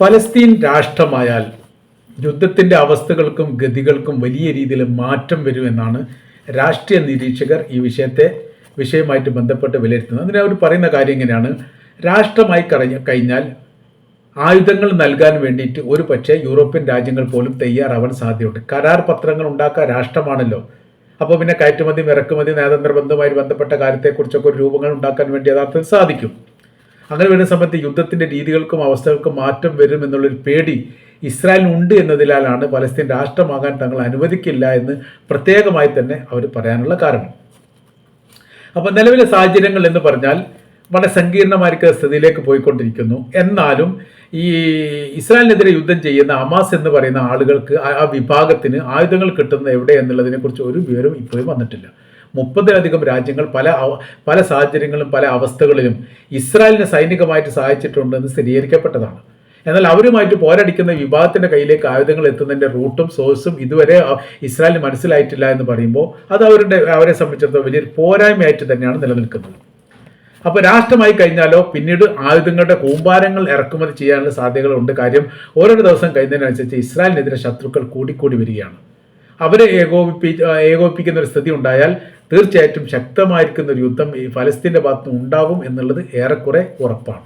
ഫലസ്തീൻ രാഷ്ട്രമായാൽ യുദ്ധത്തിന്റെ അവസ്ഥകൾക്കും ഗതികൾക്കും വലിയ രീതിയിൽ മാറ്റം വരുമെന്നാണ് രാഷ്ട്രീയ നിരീക്ഷകർ ഈ വിഷയത്തെ വിഷയമായിട്ട് ബന്ധപ്പെട്ട് വിലയിരുത്തുന്നത്. അതിന് അവർ പറയുന്ന കാര്യം ഇങ്ങനെയാണ്. രാഷ്ട്രമായി കഴിഞ്ഞ കഴിഞ്ഞാൽ ആയുധങ്ങൾ നൽകാൻ വേണ്ടിയിട്ട് ഒരു പക്ഷേ യൂറോപ്യൻ രാജ്യങ്ങൾ പോലും തയ്യാറാവാൻ സാധ്യതയുണ്ട്. കരാർ പത്രങ്ങൾ ഉണ്ടാക്കാൻ രാഷ്ട്രമാണല്ലോ. അപ്പോൾ പിന്നെ കയറ്റുമതി ഇറക്കുമതി നയതന്ത്ര ബന്ധവുമായി ബന്ധപ്പെട്ട കാര്യത്തെക്കുറിച്ചൊക്കെ ഒരു രൂപങ്ങൾ ഉണ്ടാക്കാൻ വേണ്ടി യഥാർത്ഥത്തിൽ സാധിക്കും. അങ്ങനെ വരുന്ന സമയത്ത് യുദ്ധത്തിന്റെ രീതികൾക്കും അവസ്ഥകൾക്കും മാറ്റം വരും എന്നുള്ളൊരു പേടി ഇസ്രായേലിനുണ്ട് എന്നതിനാലാണ് പലസ്തീൻ രാഷ്ട്രമാകാൻ തങ്ങൾ അനുവദിക്കില്ല എന്ന് പ്രത്യേകമായി തന്നെ അവർ പറയാനുള്ള കാരണം. അപ്പോൾ നിലവിലെ സാഹചര്യങ്ങൾ എന്ന് പറഞ്ഞാൽ വളരെ സങ്കീർണമായിരിക്കുന്ന സ്ഥിതിയിലേക്ക് പോയിക്കൊണ്ടിരിക്കുന്നു. എന്നാലും ഈ ഇസ്രായേലിനെതിരെ യുദ്ധം ചെയ്യുന്ന അമാസ് എന്ന് പറയുന്ന ആളുകൾക്ക് ആ വിഭാഗത്തിന് ആയുധങ്ങൾ കിട്ടുന്ന എവിടെ എന്നുള്ളതിനെക്കുറിച്ച് ഒരു വിവരം ഇപ്പോഴും വന്നിട്ടില്ല. മുപ്പതിലധികം രാജ്യങ്ങൾ പല പല സാഹചര്യങ്ങളിലും പല അവസ്ഥകളിലും ഇസ്രായേലിനെ സൈനികമായിട്ട് സഹായിച്ചിട്ടുണ്ടെന്ന് സ്ഥിരീകരിക്കപ്പെട്ടതാണ്. എന്നാൽ അവരുമായിട്ട് പോരടിക്കുന്ന വിഭാഗത്തിന്റെ കയ്യിലേക്ക് ആയുധങ്ങൾ എത്തുന്നതിന്റെ റൂട്ടും സോഴ്സും ഇതുവരെ ഇസ്രായേലിന് മനസ്സിലായിട്ടില്ല എന്ന് പറയുമ്പോൾ അത് അവരുടെ അവരെ സംബന്ധിച്ചിടത്തോളം വലിയൊരു പോരായ്മയായിട്ട് തന്നെയാണ് നിലനിൽക്കുന്നത്. അപ്പോൾ രാഷ്ട്രമായി കഴിഞ്ഞാലോ പിന്നീട് ആയുധങ്ങളുടെ കൂമ്പാരങ്ങൾ ഇറക്കുമതി ചെയ്യാനുള്ള സാധ്യതകളുണ്ട്. കാര്യം ഓരോ ദിവസം കഴിയുന്നതിനനുസരിച്ച് ഇസ്രായേലിനെതിരെ ശത്രുക്കൾ കൂടിക്കൂടി വരികയാണ്. അവരെ ഏകോപിപ്പി ഏകോപിപ്പിക്കുന്ന ഒരു സ്ഥിതി ഉണ്ടായാൽ തീർച്ചയായിട്ടും ശക്തമായിരിക്കുന്ന ഒരു യുദ്ധം ഈ ഫലസ്തീന്റെ ഭാഗത്തുനിന്ന് ഉണ്ടാകും എന്നുള്ളത് ഏറെക്കുറെ ഉറപ്പാണ്.